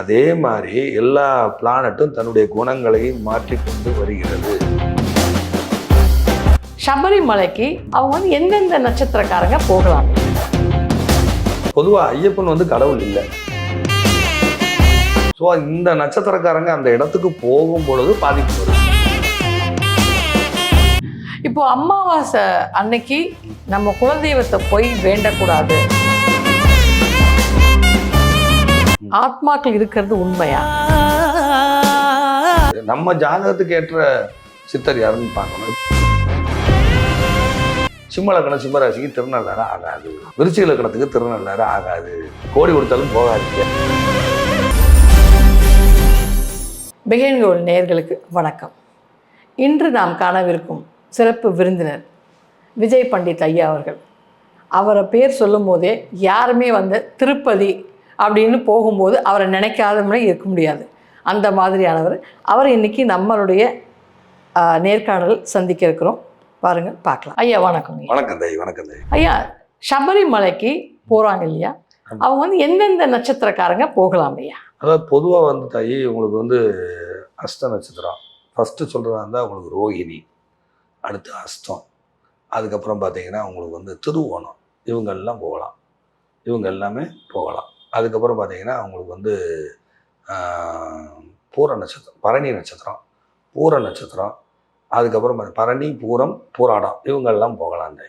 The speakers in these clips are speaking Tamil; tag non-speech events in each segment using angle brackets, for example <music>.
அதே மாதிரி எல்லா பிளானட்டும் தன்னுடைய குணங்களையும் மாற்றிக்கொண்டு வருகிறது. சபரிமலைக்கு அவங்க வந்து எந்தெந்த நட்சத்திரக்காரங்க போகலாம்? பொதுவா ஐயப்பன் வந்து கடவுள் இல்லை. ஸோ இந்த நட்சத்திரக்காரங்க அந்த இடத்துக்கு போகும் பொழுது பாதிப்பு வரும். இப்போ அமாவாசை அன்னைக்கு நம்ம குலதெய்வத்தை போய் வேண்டக்கூடாது. ஆத்மாக்கள் இருக்கிறது உண்மையா? நம்ம ஜாதகத்துக்கு ஏற்ற சித்தர் யாருன்னு பார்க்கணும். சிம்ம லக்கணம் சிம்மராசிக்கு திருநள்ளாறு ஆகாது. விருச்சிக லக்கணத்துக்கு திருநள்ளாறு ஆகாது. கோடி கொடுத்தாலும் போகாது பிகைன்கோல் நேயர்களுக்கு வணக்கம். இன்று நாம் காணவிருக்கும் சிறப்பு விருந்தினர் விஜய் பண்டித் ஐயா அவர்கள். அவரை பேர் சொல்லும் போதே யாருமே வந்து திருப்பதி அப்படின்னு போகும்போது அவரை நினைக்காத மாதிரி இருக்க முடியாது. அந்த மாதிரியானவர். அவர் இன்னைக்கு நம்மளுடைய நேர்காணல் சந்திக்க இருக்கிறோம். பாருங்கள் பார்க்கலாம். ஐயா வணக்கம். வணக்கம் தை வணக்கம் தை ஐயா சபரிமலைக்கு போகிறாங்க இல்லையா? அவங்க வந்து எந்தெந்த நட்சத்திரக்காரங்க போகலாம் ஐயா? அதாவது பொதுவாக வந்து தை உங்களுக்கு வந்து அஸ்த நட்சத்திரம். ஃபஸ்ட்டு சொல்கிறதா இருந்தால் உங்களுக்கு ரோகிணி அடுத்து அஸ்தம் அதுக்கப்புறம் பார்த்தீங்கன்னா உங்களுக்கு வந்து திருவோணம். இவங்க எல்லாம் போகலாம். இவங்க எல்லாமே போகலாம். அதுக்கப்புறம் பார்த்தீங்கன்னா அவங்களுக்கு வந்து பூர நட்சத்திரம் பரணி நட்சத்திரம் பூர நட்சத்திரம் அதுக்கப்புறம் பரணி பூரம் பூராடம் இவங்கெல்லாம் போகலாம் அந்த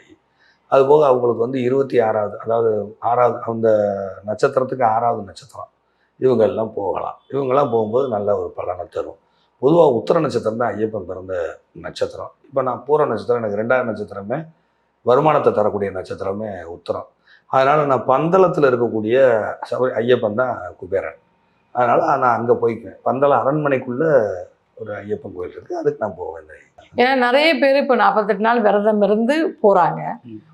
அதுபோக அவங்களுக்கு வந்து இருபத்தி ஆறாவது அதாவது ஆறாவது அந்த நட்சத்திரத்துக்கு ஆறாவது நட்சத்திரம் இவங்கெல்லாம் போகலாம். இவங்கெல்லாம் போகும்போது நல்ல ஒரு பலனை தரும். பொதுவாக உத்தர நட்சத்திரம் தான் ஐயப்பன் பிறந்த நட்சத்திரம். இப்போ நான் பூர நட்சத்திரம் எனக்கு ரெண்டாவது நட்சத்திரமே வருமானத்தை தரக்கூடிய நட்சத்திரமே உத்தரம். அதனால் நான் பந்தளத்தில் இருக்கக்கூடிய சபரி ஐயப்பன் தான் குபேரன். அதனால் நான் அங்கே போய்க்குவேன். பந்தளம் அரண்மனைக்குள்ளே ஒரு ஐயப்பன் கோயில் இருக்குது அதுக்கு நான் போவேன் ஏன்னா நிறைய பேர் இப்போ நாற்பத்தெட்டு நாள் விரதம் இருந்து போகிறாங்க.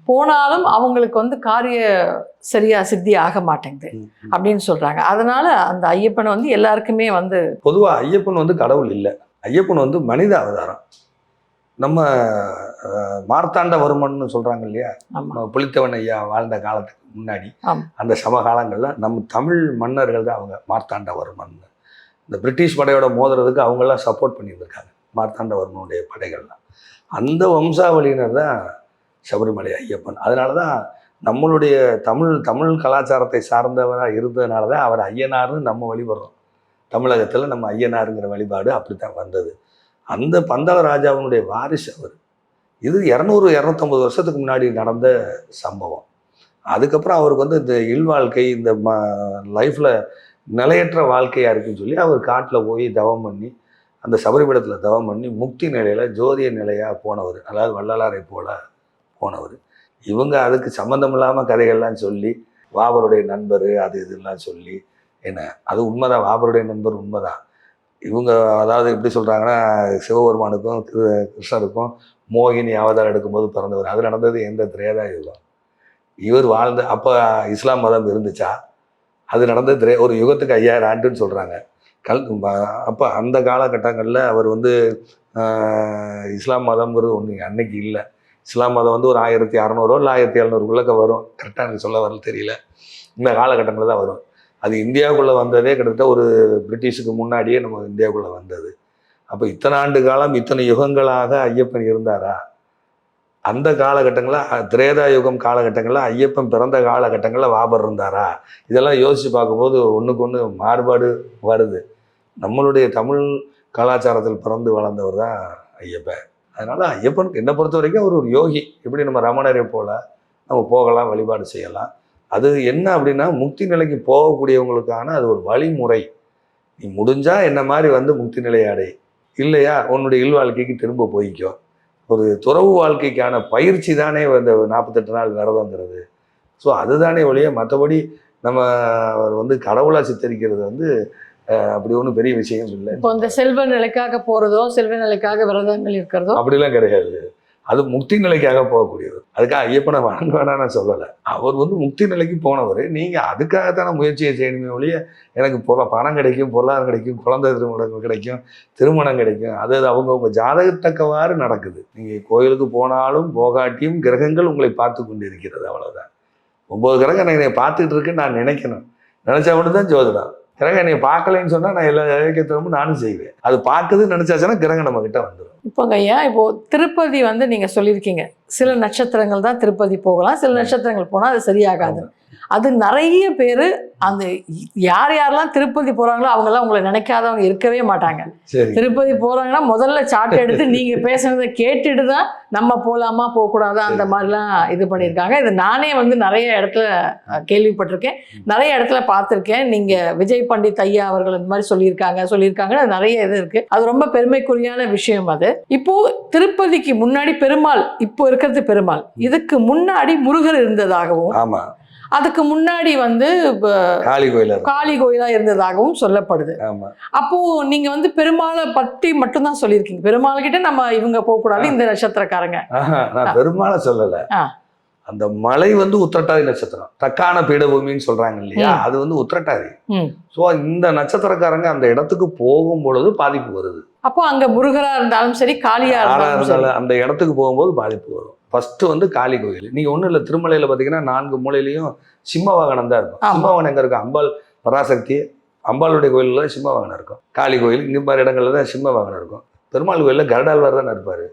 போனாலும் அவங்களுக்கு வந்து காரிய சரியா சித்தி ஆக மாட்டேங்குது அப்படின்னு சொல்கிறாங்க அதனால அந்த ஐயப்பனை வந்து எல்லாருக்குமே வந்து பொதுவாக ஐயப்பன் வந்து கடவுள் இல்லை. ஐயப்பன் வந்து மனித அவதாரம். நம்ம அஹ், மார்த்தாண்டவர்மன்னு சொல்கிறாங்க இல்லையா? நம்ம புலித்தேவன் ஐயா வாழ்ந்த காலத்துக்கு முன்னாடி. அந்த சமகாலங்களில் நம்ம தமிழ் மன்னர்கள் தான் அவங்க மார்த்தாண்டவர்மன் இந்த பிரிட்டிஷ் படையோட மோதுறதுக்கு அவங்கெல்லாம் சப்போர்ட் பண்ணியிருந்திருக்காங்க மார்த்தாண்டவர்மனுடைய படைகள்லாம். அந்த வம்சாவளியினர் தான் சபரிமலை ஐயப்பன். அதனால தான் நம்மளுடைய தமிழ் தமிழ் கலாச்சாரத்தை சார்ந்தவராக இருந்ததுனால தான் அவர் ஐயனார்னு நம்ம வழிபடுறோம். தமிழகத்தில் நம்ம ஐயனாருங்கிற வழிபாடு அப்படி தான் வந்தது. அந்த பந்தாள ராஜாவினுடைய வாரிசு அவர். இது இரநூறு இரநூத்தம்பது வருஷத்துக்கு முன்னாடி நடந்த சம்பவம். அதுக்கப்புறம் அவருக்கு வந்து இந்த இல்வாழ்க்கை இந்த ம லைஃப்பில் நிலையற்ற வாழ்க்கையாக இருக்குன்னு சொல்லி அவர் காட்டில் போய் தவம் பண்ணி அந்த சபரிபீடத்தில் தவம் பண்ணி முக்தி நிலையில் ஜோதிய நிலையாக போனவர். அதாவது வள்ளலாரை போல போனவர். இவங்க அதுக்கு சம்மந்தம் இல்லாமல் கதைகள்லாம் சொல்லி வாபருடைய நண்பர் அது இதெல்லாம் சொல்லி என்ன? அது உண்மைதான். வாபருடைய நண்பர் உண்மைதான். இவங்க அதாவது எப்படி சொல்கிறாங்கன்னா சிவபெருமானுக்கும் கிரு- கிருஷ்ணருக்கும் மோகினி அவதாரம் எடுக்கும்போது பிறந்தவர். அது நடந்தது எந்த திரேதா யுகம் இவர் வாழ்ந்த அப்போ இஸ்லாம் மதம் இருந்துச்சா? அது நடந்தது திரே ஒரு யுகத்துக்கு ஐயாயிரம் ஆண்டுன்னு சொல்கிறாங்க கல் அப்போ அந்த காலகட்டங்களில் அவர் வந்து இஸ்லாம் மதம்ங்கிறது ஒன்று அன்னைக்கு இல்லை. இஸ்லாம் மதம் வந்து ஒரு ஆயிரத்தி அறநூறோ இல்லை ஆயிரத்தி எழுநூறுக்குள்ளக்க வரும். கரெக்டாக எனக்கு சொல்ல வரல தெரியல. இந்த காலகட்டங்களில் தான் வரும். அது இந்தியாவுக்குள்ளே வந்ததே கிட்டத்தட்ட ஒரு பிரிட்டிஷுக்கு முன்னாடியே நம்ம இந்தியாவுக்குள்ளே வந்தது. அப்போ இத்தனை ஆண்டு காலம் இத்தனை யுகங்களாக ஐயப்பன் இருந்தாரா? அந்த காலகட்டங்களில் திரேதா யுகம் காலகட்டங்களில் ஐயப்பன் பிறந்த காலகட்டங்களில் வாபர் இருந்தாரா? இதெல்லாம் யோசித்து பார்க்கும்போது ஒன்றுக்கு ஒன்று மாறுபாடு வருது. நம்மளுடைய தமிழ் கலாச்சாரத்தில் பிறந்து வளர்ந்தவர் தான் ஐயப்பன். அதனால் ஐயப்பனுக்கு என்னை பொறுத்த வரைக்கும் அவர் ஒரு யோகி. எப்படி நம்ம ரமணரை போல் நம்ம போகலாம் வழிபாடு செய்யலாம். அது என்ன அப்படின்னா முக்தி நிலைக்கு போகக்கூடியவங்களுக்கான அது ஒரு வழிமுறை. நீ முடிஞ்சா என்ன மாதிரி வந்து முக்தி நிலையை அடை. இல்லையா? உன்னுடைய இல்வாழ்க்கைக்கு திரும்ப போய்க்கோ. ஒரு துறவு வாழ்க்கைக்கான பயிற்சி தானே இந்த நாற்பத்தெட்டு நாள் விரதங்கிறது. ஸோ அதுதானே ஒழிய மற்றபடி நம்ம அவர் வந்து கடவுளாக சித்தரிக்கிறது வந்து அப்படி ஒன்றும் பெரிய விஷயம் இல்லை. இப்போ இந்த செல்வ நிலைக்காக போகிறதோ செல்வ நிலைக்காக விரதங்கள் இருக்கிறதோ அப்படிலாம் கிடையாது. அது முக்தி நிலைக்காக போகக்கூடியது. அதுக்காக ஐயப்பனை வணங்க வேணாம் நான் சொல்லலை. அவர் வந்து முக்தி நிலைக்கு போனவர். நீங்கள் அதுக்காகத்தான முயற்சியை செய்யணுமே ஒழிய எனக்கு பொருள பணம் கிடைக்கும் பொருளாதாரம் கிடைக்கும் குழந்தை திருமணம் கிடைக்கும் திருமணம் கிடைக்கும். அது அது அவங்கவுங்க ஜாதகத்தக்கவாறு நடக்குது. நீங்கள் கோயிலுக்கு போனாலும் போகாட்டியும் கிரகங்கள் உங்களை பார்த்து கொண்டு இருக்கிறது அவ்வளோதான் ஒம்பது கிரகம் என்னை பார்த்துக்கிட்டு இருக்குன்னு நான் நினைக்கணும். நினச்சா மட்டும்தான் ஜோதிடம். கிரகம் என்னை பார்க்கலைன்னு சொன்னா நான் எல்லா இலக்கியத்திலும் நானும் செய்வேன். அது பார்க்குதுன்னு நினைச்சாச்சுன்னா கிரகம் நம்ம கிட்ட வந்துடும் இப்போங்க ஐயா இப்போ திருப்பதி வந்து நீங்க சொல்லியிருக்கீங்க. சில நட்சத்திரங்கள் தான் திருப்பதி போகலாம் சில நட்சத்திரங்கள் போனால் அது சரியாகாது. அது நிறைய பேர் அந்த யார் யாரெல்லாம் திருப்பதி போறாங்களோ அவங்கெல்லாம் உங்களை நினைக்காதவங்க இருக்கவே மாட்டாங்க. திருப்பதி போறாங்கன்னா முதல்ல சார்ட் எடுத்து <laughs> நீங்க பேசுனதை கேட்டுட்டு தான் நம்ம போலாமா போக கூடாதா அந்த மாதிரிலாம் இது பண்ணியிருக்காங்க. இது நானே வந்து நிறைய இடத்துல கேள்விப்பட்டிருக்கேன். நிறைய இடத்துல பார்த்துருக்கேன். நீங்க விஜய் பண்டித் ஐயா அவர்கள் இந்த மாதிரி சொல்லியிருக்காங்க சொல்லியிருக்காங்க நிறைய இது இருக்கு. அது ரொம்ப பெருமைக்குரியான விஷயம் அது. இப்போ திருப்பதிக்கு முன்னாடி பெருமாள் இப்போ இருக்கிறது பெருமாள். இதுக்கு முன்னாடி முருகர் இருந்ததாகவும் ஆமா. அதுக்கு முன்னாடி வந்து காளி கோயில காளி கோயிலா இருந்ததாகவும் சொல்லப்படுது. அப்போ நீங்க வந்து பெருமாளை பற்றி மட்டும்தான் சொல்லியிருக்கீங்க. பெருமாள் கிட்ட நம்ம இவங்க போக கூடாது இந்த நட்சத்திரக்காரங்க. நான் பெருமாளை சொல்லல. அந்த மலை வந்து உத்திரட்டாதி நட்சத்திரம். தக்கான பீடபூமின்னு சொல்றாங்க இல்லையா? அது வந்து உத்திரட்டாதி. ஸோ இந்த நட்சத்திரக்காரங்க அந்த இடத்துக்கு போகும் பொழுது பாதிப்பு வருது. அப்போ அங்க முருகரா இருந்தாலும் சரி காளியா இருந்தாலும் அந்த இடத்துக்கு போகும்போது பாதிப்பு வரும். ஃபர்ஸ்ட் வந்து காளி கோயில். நீங்க ஒண்ணும் இல்லை திருமலையில பாத்தீங்கன்னா நான்கு மூலையிலையும் சிம்ம வாகனம் தான் இருக்கும். ஆமா. சிம்ம வாகனம் எங்க இருக்கும்? அம்பாள் பராசக்தி அம்பாளுடைய கோயில்ல சிம்ம வாகனம் இருக்கும். காளி கோயில் இந்த மாதிரி இடங்கள்ல தான் சிம்ம வாகனம் இருக்கும். பெருமாள் கோயில்ல கருடாழ்வார் தானே இருப்பாரு.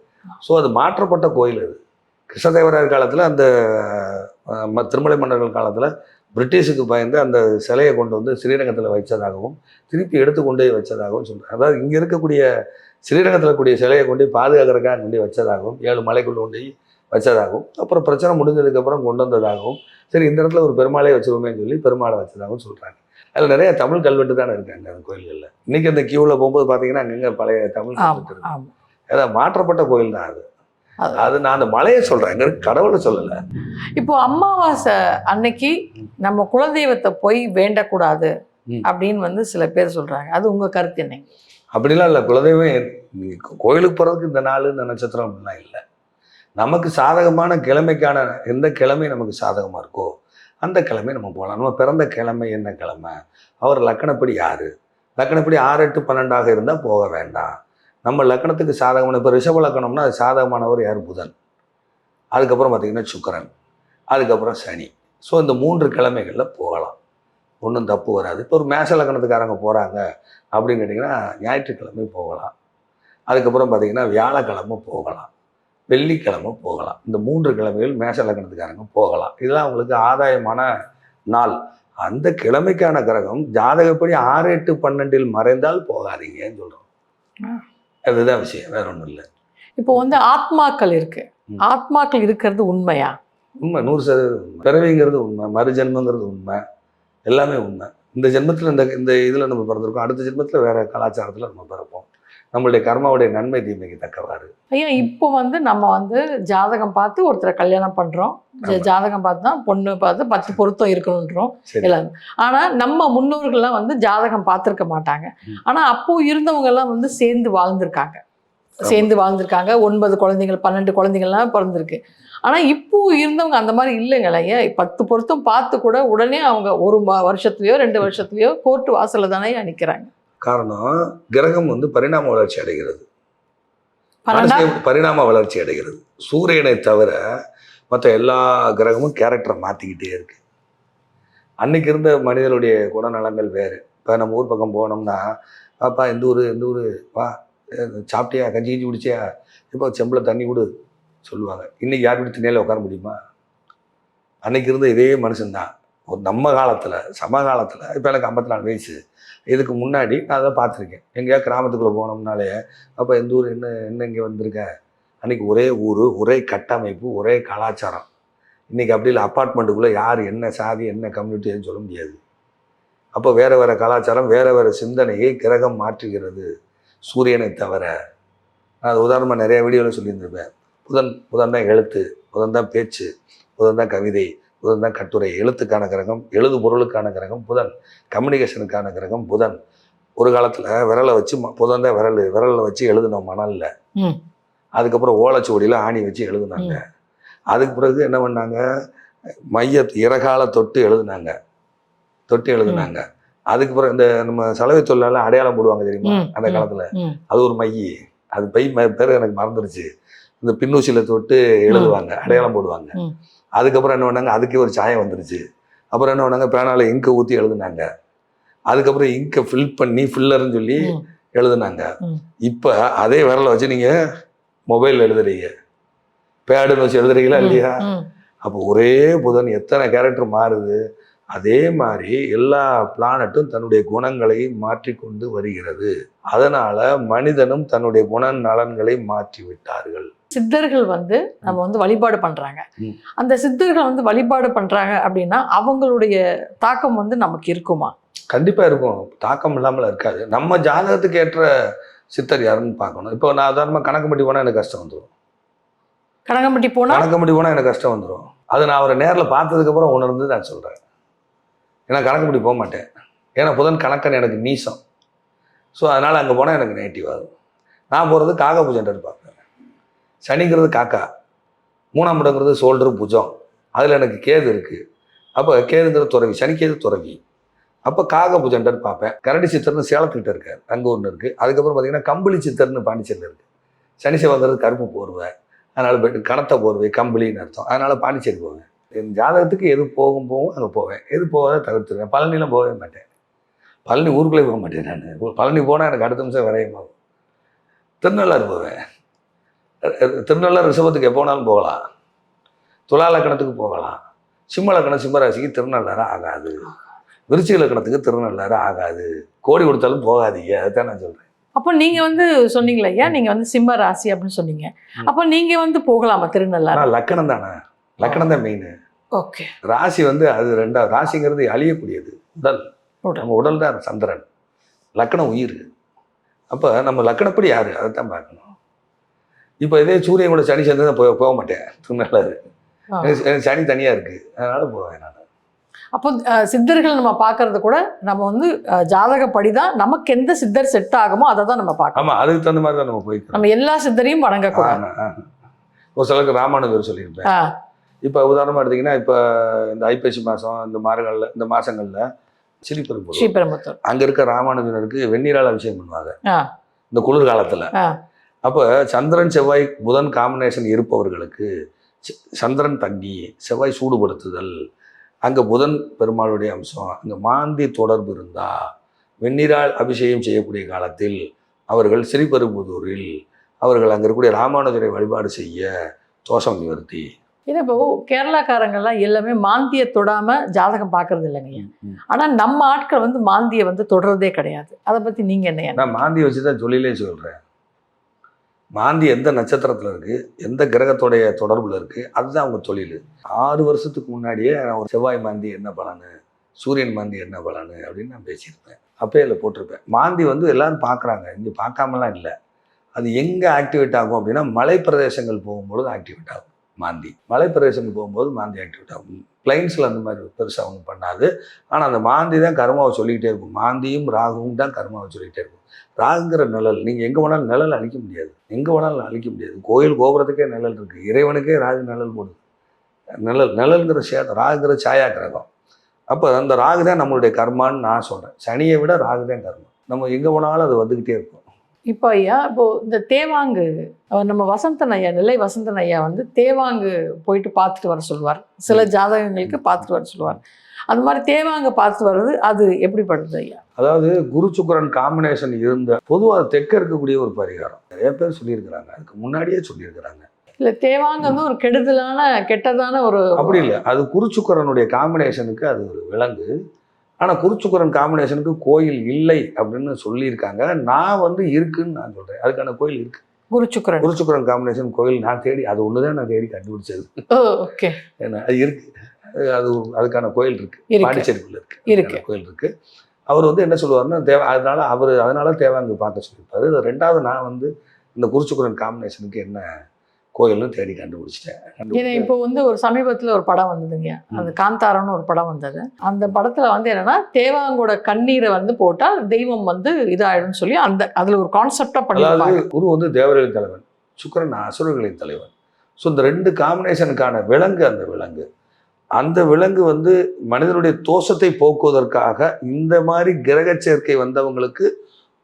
ஸோ அது மாற்றப்பட்ட கோயில் அது. கிருஷ்ணதேவராயர் காலத்துல அந்த திருமலை மன்னர்கள் காலத்துல பிரிட்டிஷுக்கு பயந்து அந்த சிலையை கொண்டு வந்து ஸ்ரீரங்கத்தில் வச்சதாகவும் திருப்பி எடுத்து கொண்டு போய் வச்சதாகவும் சொல்றாங்க. அதாவது இங்க இருக்கக்கூடிய ஸ்ரீரங்கத்தில் கூடிய சிலையை கொண்டு போய் பாதுகாக்கிறதுக்காக கொண்டு போய் வச்சதாகவும் ஏழு மலைக்குள்ள கொண்டு வச்சதாகவும் அப்புறம் பிரச்சனை முடிஞ்சதுக்கப்புறம் கொண்டு வந்ததாகவும் சரி இந்த இடத்துல ஒரு பெருமாளே வச்சிருவோமேன்னு சொல்லி பெருமாளை வச்சதாகவும் சொல்றாங்க. அதில் நிறைய தமிழ் கல்வெட்டு தானே இருக்காங்க அந்த கோயில்களில். இன்னைக்கு அந்த கியூவில் போகும்போது பார்த்தீங்கன்னா அங்கங்க பழைய தமிழ் கல்வெட்டு இருக்கு. அதான் மாற்றப்பட்ட கோயில் தான் அது. அது- நான் அந்த மலையை எங்க கடவுளை சொல்லலை. இப்போ அமாவாசை அன்னைக்கு நம்ம குலதெய்வத்தை போய் வேண்டக்கூடாது. அப்படின்னு வந்து சில பேர் சொல்றாங்க. அது உங்க கருத்து என்ன? அப்படிலாம் இல்லை. குலதெய்வம் கோயிலுக்கு போகிறதுக்கு இந்த நாள் இந்த நட்சத்திரம் அப்படிலாம் இல்லை. நமக்கு சாதகமான கிழமைக்கான எந்த கிழமை நமக்கு சாதகமாக இருக்கோ அந்த கிழமை நம்ம போகலாம் நம்ம பிறந்த கிழமை என்ன கிழமை? அவர் லக்கணப்படி யார்? லக்கணப்படி ஆறு எட்டு பன்னெண்டாக இருந்தால் போக வேண்டாம். நம்ம லக்கணத்துக்கு சாதகமான இப்போ ரிஷப லக்கணம்னா அது சாதகமானவர் யார்? புதன். அதுக்கப்புறம் பார்த்தீங்கன்னா சுக்கரன். அதுக்கப்புறம் சனி. ஸோ இந்த மூன்று கிழமைகளில் போகலாம். ஒன்றும் தப்பு வராது. இப்போ ஒரு மேச லக்கணத்துக்காரங்க போகிறாங்க அப்படின்னு கேட்டிங்கன்னா ஞாயிற்றுக்கிழமை போகலாம். அதுக்கப்புறம் பார்த்திங்கன்னா வியாழக்கிழமை போகலாம். வெள்ளிக்கிழமை போகலாம். இந்த மூன்று கிழமைகள் மேஷ லக்னத்துக்காரங்க போகலாம். இதெல்லாம் அவங்களுக்கு ஆதாயமான நாள். அந்த கிழமைக்கான கிரகம் ஜாதகப்படி ஆறு எட்டு பன்னெண்டில் மறைந்தால் போகாதீங்கன்னு சொல்கிறோம். அதுதான் விஷயம். வேற ஒன்றும் இல்லை. இப்போ வந்து ஆத்மாக்கள் இருக்கு. ஆத்மாக்கள் இருக்கிறது உண்மையா? உண்மை. நூறு சதவீதம். பிறவிங்கிறது உண்மை. மறுஜென்மங்கிறது உண்மை. எல்லாமே உண்மை. இந்த ஜென்மத்தில் இந்த இந்த இதில் நம்ம பிறந்திருக்கோம். அடுத்த ஜென்மத்தில் வேற கலாச்சாரத்தில் நம்ம பிறப்போம். நம்மளுடைய கர்மாவுடைய நன்மை தீமைக்கு தக்கவாறு ஐயா இப்போ வந்து நம்ம வந்து ஜாதகம் பார்த்து ஒருத்தரை கல்யாணம் பண்றோம். ஜாதகம் பார்த்து தான் பொண்ணு பார்த்து பத்து பொருத்தம் இருக்கணுன்றோம் சரி. எல்லாரும் ஆனா நம்ம முன்னோர்கள்லாம் வந்து ஜாதகம் பார்த்துருக்க மாட்டாங்க. ஆனா அப்போ இருந்தவங்க எல்லாம் வந்து சேர்ந்து வாழ்ந்திருக்காங்க. சேர்ந்து வாழ்ந்திருக்காங்க. ஒன்பது குழந்தைகள் பன்னெண்டு குழந்தைகள்லாம் பிறந்திருக்கு. ஆனா இப்போ இருந்தவங்க அந்த மாதிரி இல்லைங்களே பத்து பொருத்தம் பார்த்து கூட உடனே அவங்க ஒரு வருஷத்துலயோ ரெண்டு வருஷத்துலயோ கோர்ட்டு வாசல்ல தானே நிக்கிறாங்க. காரணம் கிரகம் வந்து பரிணாம வளர்ச்சி அடைகிறது. பரிணாம வளர்ச்சி அடைகிறது. சூரியனை தவிர மற்ற எல்லா கிரகமும் கேரக்டரை மாற்றிக்கிட்டே இருக்கு. அன்னைக்கு இருந்த மனிதனுடைய குணநலங்கள் வேறு. இப்போ நம்ம ஊர் பக்கம் போனோம்னா பாப்பா எந்த ஊர் எந்த ஊர் வா சாப்பிட்டியா? கஞ்சி கிஞ்சி குடிச்சியா? இப்போ செம்பில் தண்ணி கொடு சொல்லுவாங்க. இன்னைக்கு யார் வீட்டு திண்ணையில் உட்கார முடியுமா? அன்னைக்கு இருந்த இதே மனுஷன்தான். ஒரு நம்ம காலத்தில் சமகாலத்தில் இப்போ எனக்கு ஐம்பத்தி நாலு வயசு. இதுக்கு முன்னாடி நான் அதை பார்த்துருக்கேன். எங்கேயா கிராமத்துக்குள்ளே போனோம்னாலே அப்போ எந்த ஊர்? என்ன என்ன இங்கே வந்திருக்க? அன்னைக்கு ஒரே ஊர் ஒரே கட்டமைப்பு ஒரே கலாச்சாரம். இன்னைக்கு அப்படி இல்லை அப்பார்ட்மெண்ட்டுக்குள்ளே யார் என்ன சாதி என்ன கம்யூனிட்டின்னு சொல்ல முடியாது. அப்போ வேறு வேறு கலாச்சாரம் வேறு வேறு சிந்தனையை கிரகம் மாற்றுகிறது சூரியனை தவிர. நான் அது உதாரணமாக நிறைய வீடியோவில் சொல்லியிருந்திருப்பேன். புதன் புதன் தான் எழுத்து புதன் தான் பேச்சு புதன் தான் கவிதை புதன் தான் கட்டுரை. எழுத்துக்கான கிரகம் எழுது பொருளுக்கான கிரகம் புதன். கம்யூனிகேஷனுக்கான கிரகம் புதன். ஒரு காலத்தில் விரலை வச்சு புதன் தான் விரல். விரலில் வச்சு எழுதினோம் மணலில். அதுக்கப்புறம் ஓலைச்சுவடியில் ஆணி வச்சு எழுதுனாங்க. அதுக்கு பிறகு என்ன பண்ணாங்க? மைய இறகால தொட்டு எழுதுனாங்க. தொட்டு எழுதுனாங்க. அதுக்கு பிறகு இந்த நம்ம சலவை தொழிலாளர் அடையாளம் போடுவாங்க தெரியுமா? அந்த காலத்துல. அது ஒரு மைய. அது பை பேர் எனக்கு மறந்துருச்சு. இந்த பின்னூசியில தொட்டு எழுதுவாங்க. அடையாளம் போடுவாங்க. அதுக்கப்புறம் என்ன பண்ணாங்க? அதுக்கே ஒரு சாயம் வந்துருச்சு. அப்புறம் என்ன பண்ணாங்க? பேனால இங்கு ஊற்றி எழுதுனாங்க. அதுக்கப்புறம் இங்கை ஃபில் பண்ணி ஃபில்லர்னு சொல்லி. எழுதுனாங்க. இப்போ அதே விரலை வச்சு நீங்க மொபைல் எழுதுறீங்க. பேடுன்னு வச்சு எழுதுறீங்களா இல்லையா. அப்போ ஒரே புதன் எத்தனை கேரக்டர் மாறுது? அதே மாதிரி எல்லா பிளானட்டும் தன்னுடைய குணங்களை மாற்றிக்கொண்டு வருகிறது. அதனால மனிதனும் தன்னுடைய குண நலன்களை மாற்றி விட்டார்கள். சித்தர்கள் வந்து நம்ம வந்து வழிபாடு பண்றாங்க. அந்த சித்தர்கள் வந்து வழிபாடு பண்றாங்க அப்படின்னா அவங்களுடைய தாக்கம் வந்து நமக்கு இருக்குமா? கண்டிப்பா இருக்கும். தாக்கம் இல்லாமல் இருக்காது. நம்ம ஜாதகத்துக்கு ஏற்ற சித்தர் யாருன்னு பார்க்கணும். இப்போ நான் உதாரணமாக கணக்கு போனால் எனக்கு கஷ்டம் வந்துடும் கனகம்பட்டி போனா? கணக்கு போனால் எனக்கு கஷ்டம் வந்துடும் அது நான் அவரை நேரில் பார்த்ததுக்கப்புறம் உணர்ந்து நான் சொல்கிறேன் ஏன்னா கணக்குப்படி போக மாட்டேன். ஏன்னா புதன் கணக்கன் எனக்கு நீசம். ஸோ அதனால் அங்கே போனால் எனக்கு நெகட்டிவ் ஆகும் நான் போகிறது காக்கா பூஜைன்றது பார்ப்பேன். சனிங்கிறது காக்கா. மூணாம் இடங்கிறது சோல்டர் புஜம். அதில் எனக்கு கேது இருக்குது அப்போ கேதுங்கிறது துறவி. சனிக்கேது துறவி. அப்போ காக பூஜைன்றது பார்ப்பேன். கரடி சித்தர்னு சேலத்துக்கிட்ட இருக்கார். அங்கே ஒன்று இருக்குது அதுக்கப்புறம் பார்த்தீங்கன்னா கம்பளி சித்தர்னு பாண்டிச்சேரியில் இருக்குது சனி சிவங்கிறது கருப்பு போர்வை. அதனால் பெட்டு கனத்த போர்வை கம்பளின்னு அர்த்தம். அதனால் பாண்டிச்சேரி போவேன். என் ஜாதகத்துக்கு எது போகும் போகும் அங்கே போவேன். எது போகாத தவிர்த்துருவேன். பழனிலாம் போகவே மாட்டேன். பழனி ஊருக்குள்ளே போக மாட்டேன் நான். பழனி போனால் எனக்கு அடுத்த நிமிஷம் விரயமாகும். திருநள்ளாறு போவேன். திருநள்ளாறு ரிஷபத்துக்கு எப்போ வேணாலும் போகலாம். துலா லக்கணத்துக்கு போகலாம். சிம்ம லக்கணம் சிம்மராசிக்கு திருநள்ளாறு ஆகாது. விருச்சிக லக்கணத்துக்கு திருநள்ளாறு ஆகாது. கோடி கொடுத்தாலும் போகாதீங்க. அதுதான் நான் சொல்கிறேன் அப்போ நீங்க வந்து சொன்னீங்களே ஐயா? நீங்க வந்து சிம்ம ராசி அப்படின்னு சொன்னீங்க. அப்போ நீங்க வந்து போகலாமா திருநள்ளாறு? லக்கணம் தானே. லக்கணம் தான் மெயின் ஓகே. ராசி வந்து அது ரெண்டாவது ராசிங்கிறது அழியக்கூடியது. உடல். நம்ம உடல் தான் சந்திரன். லக்கணம் உயிர். அப்போ நம்ம லக்கணப்படி யார்? அதை தான் பார்க்கணும். இப்போ இதே சூரியன் கூட சனி சேர்ந்து போக போக மாட்டேன். எனக்கு எனக்கு சனி தனியாக இருக்குது அதனால போவேன் நான். அப்போ சித்தர்கள் நம்ம பார்க்கறது கூட நம்ம வந்து ஜாதகப்படி தான் நமக்கு எந்த சித்தர் செட் ஆகுமோ அதை தான் நம்ம பார்க்கணும். ஆமாம் அதுக்கு தகுந்த மாதிரி தான் நம்ம போய்க்கிறோம். நம்ம எல்லா சித்தரையும் வணங்கக்கூடாது. ஒரு சிலருக்கு ராமானுஜர் சொல்லியிருப்பேன் இப்போ உதாரணமாக எடுத்தீங்கன்னா இப்போ இந்த ஐப்பசி மாதம் இந்த மாதங்களில் இந்த மாதங்களில் சிரிப்பெரும்புதூர் ஸ்ரீபெரும்புத்தூர் அங்கே இருக்க ராமானுஜனருக்கு வெந்நீரால் அபிஷேகம் பண்ணுவாங்க. இந்த குளிர்காலத்தில். ஆ. அப்போ சந்திரன் செவ்வாய் புதன் காம்பினேஷன் இருப்பவர்களுக்கு சந்திரன் தண்ணி செவ்வாய் சூடுபடுத்துதல் அங்கே புதன் பெருமாளுடைய அம்சம் அங்கே மாந்தி தொடர்பு இருந்தா வெந்நீரால் அபிஷேகம் செய்யக்கூடிய காலத்தில் அவர்கள் ஸ்ரீபெரும்புதூரில் அவர்கள் அங்கே இருக்கக்கூடிய ராமானுஜரை வழிபாடு செய்ய தோஷம் நிவர்த்தி. ஏன்னா இப்போ கேரளாக்காரங்கெல்லாம் எல்லாமே மாந்தியை தொடாம ஜாதகம் பார்க்கறது இல்லைங்க. ஐயா. ம். ஆனா நம்ம ஆட்கள் வந்து மாந்தியை வந்து தொடர்றதே கிடையாது. அதை பத்தி நீங்க என்ன நான் மாந்தி வச்சு தான் தொழிலே சொல்கிறேன் மாந்தி எந்த நட்சத்திரத்தில் இருக்குது எந்த கிரகத்தோடைய தொடர்பில் இருக்குது அதுதான் அவங்க தொழில். ஆறு வருஷத்துக்கு முன்னாடியே நான் ஒரு செவ்வாய் மாந்தி என்ன பலனு சூரியன் மாந்தி என்ன பலனு அப்படின்னு நான் பேசியிருப்பேன். அப்பயே அதில் போட்டிருப்பேன். மாந்தி வந்து எல்லாரும் பார்க்குறாங்க. இங்கே பார்க்காமலாம் இல்லை. அது எங்கே ஆக்டிவேட் ஆகும் அப்படின்னா மலை பிரதேசங்கள் போகும்பொழுது ஆக்டிவேட் ஆகும். மாந்தி. மலை போகும்போது மாந்தி ஆக்டிவேட் ஆகும். பிளைன்ஸில் அந்த மாதிரி பெருசாக ஒன்றும் பண்ணாது. ஆனால் அந்த மாந்தி தான் கர்மாவை சொல்லிக்கிட்டே இருக்கும். மாந்தியும் ராகுவும் தான் கர்மாவை சொல்லிக்கிட்டே இருக்கும். ராகுங்கிற நிழல் நீங்கள் எங்கே வேணாலும் நிழல் அழிக்க முடியாது. எங்கே வேணாலும் அழிக்க முடியாது. கோயில் கோபுரத்துக்கே நிழல் இருக்குது இறைவனுக்கே ராகு நிழல் போடுது. நிழல் நிழல்ங்கிற சே ராகுங்கிற சாயா கிரகம் அப்போ அந்த ராகு தான் நம்மளுடைய கர்மான்னு நான் சொல்கிறேன் சனியை விட ராகு தான் கர்மம் நம்ம எங்கே போனாலும் அது வந்துக்கிட்டே இருக்கும். இப்போ ஐயா இப்போ இந்த தேவாங்கு நம்ம வசந்தன் ஐயா நிலை வசந்தன் ஐயா வந்து தேவாங்கு போயிட்டு பார்த்துட்டு வர சொல்லுவார். சில ஜாதகங்களுக்கு பார்த்துட்டு வர சொல்லுவார். அந்த மாதிரி தேவாங்கு பார்த்துட்டு வர்றது அது எப்படிப்படுது ஐயா? அதாவது குரு சுக்கிரன் காம்பினேஷன் இருந்த பொதுவாக தெற்க இருக்கக்கூடிய ஒரு பரிகாரம். நிறைய பேர் சொல்லியிருக்கிறாங்க. அதுக்கு முன்னாடியே சொல்லியிருக்கிறாங்க. இல்ல தேவாங்கு வந்து ஒரு கெடுதலான கெட்டதான ஒரு அப்படி இல்லை. அது குருச்சுக்கரனுடைய காம்பினேஷனுக்கு அது ஒரு விலங்கு. ஆனால் குருச்சுக்கரன் காம்பினேஷனுக்கு கோயில் இல்லை அப்படின்னு சொல்லியிருக்காங்க. நான் வந்து இருக்குன்னு நான் சொல்கிறேன் அதுக்கான கோயில் இருக்கு. குரு சுக்கரன் குருச்சுக்கரன் காம்பினேஷன் கோயில் நான் தேடி அது ஒன்று தான் நான் தேடி கண்டுபிடிச்சது. ஓகே. ஏன்னா அது இருக்கு. அது- அது அதுக்கான கோயில் இருக்கு. இருக்கு. பாண்டிச்சேரிக்குள்ள இருக்கு. இருக்கு. கோயில் இருக்கு. அவர் வந்து என்ன சொல்லுவாருன்னா தேவ அதனால அவர் அதனால தேவாங்கு பார்க்க சொல்லியிருப்பாரு. ரெண்டாவது நான் வந்து இந்த குருச்சுக்கரன் காம்பினேஷனுக்கு என்ன கோயில்னு தேடி கண்டுபிடிச்சிட்டேன். ஏன்னா இப்போ வந்து ஒரு சமீபத்துல ஒரு படம் வந்ததுங்க. அந்த காந்தாரம்னு ஒரு படம் வந்தது. அந்த படத்துல வந்து என்னன்னா தேவாங்கோட கண்ணீரை வந்து போட்டா தெய்வம் வந்து இதாயிடும்னு சொல்லி அந்த அதுல ஒரு கான்செப்டா பண்ணிருப்பாங்க அதாவது குரு வந்து தேவர்களின் தலைவன் சுக்கிரன் அசுரர்களின் தலைவன். ஸோ இந்த ரெண்டு காம்பினேஷனுக்கான விலங்கு அந்த விலங்கு. அந்த விலங்கு வந்து மனிதனுடைய தோஷத்தை போக்குவதற்காக இந்த மாதிரி கிரக சேர்க்கை வந்தவங்களுக்கு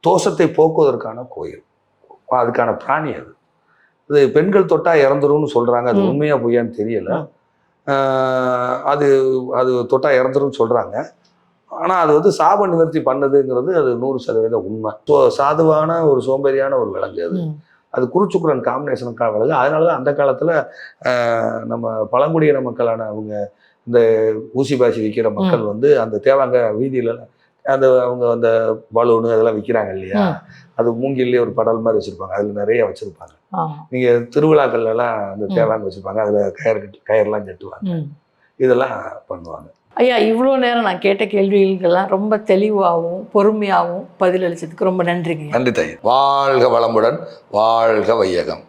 தோஷத்தை போக்குவதற்கான கோயில். அதுக்கான பிராணி அது. இது பெண்கள் தொட்டா இறந்துரும்னு சொல்றாங்க. அது. உண்மையா பொய்யான்னு தெரியல. அது அது தொட்டா இறந்துரும்னு சொல்றாங்க. ஆனால் அது வந்து சாப நிவர்த்தி பண்ணதுங்கிறது அது நூறு சதவீதம் உண்மை. ஸோ சாதுவான ஒரு சோம்பேறியான ஒரு விலங்கு அது. அது குருச்சுக்குரன் காம்பினேஷனுக்கான விலங்கு. அதனால தான் அந்த காலத்தில் நம்ம பழங்குடியின மக்களான அவங்க இந்த ஊசி பாசி விற்கிற மக்கள் வந்து அந்த தேவாங்க வீதியில அந்த அவங்க அந்த பலூனு அதெல்லாம் விற்கிறாங்க இல்லையா. அது மூங்கிலே ஒரு படல் மாதிரி வச்சுருப்பாங்க. அதில் நிறைய வச்சுருப்பாங்க. நீங்கள் திருவிழாக்கள்ல எல்லாம் அந்த. தேவாங்க வச்சுருப்பாங்க. அதில் கயிறு கட்டு கயிறுலாம் கட்டுவாங்க. இதெல்லாம் பண்ணுவாங்க. ஐயா இவ்வளோ நேரம் நான் கேட்ட கேள்விகளுக்கெல்லாம் ரொம்ப தெளிவாகவும் பொறுமையாகவும் பதிலளிச்சதுக்கு ரொம்ப நன்றிங்க நன்றி தாய் வாழ்க வளமுடன் வாழ்க வையகம்.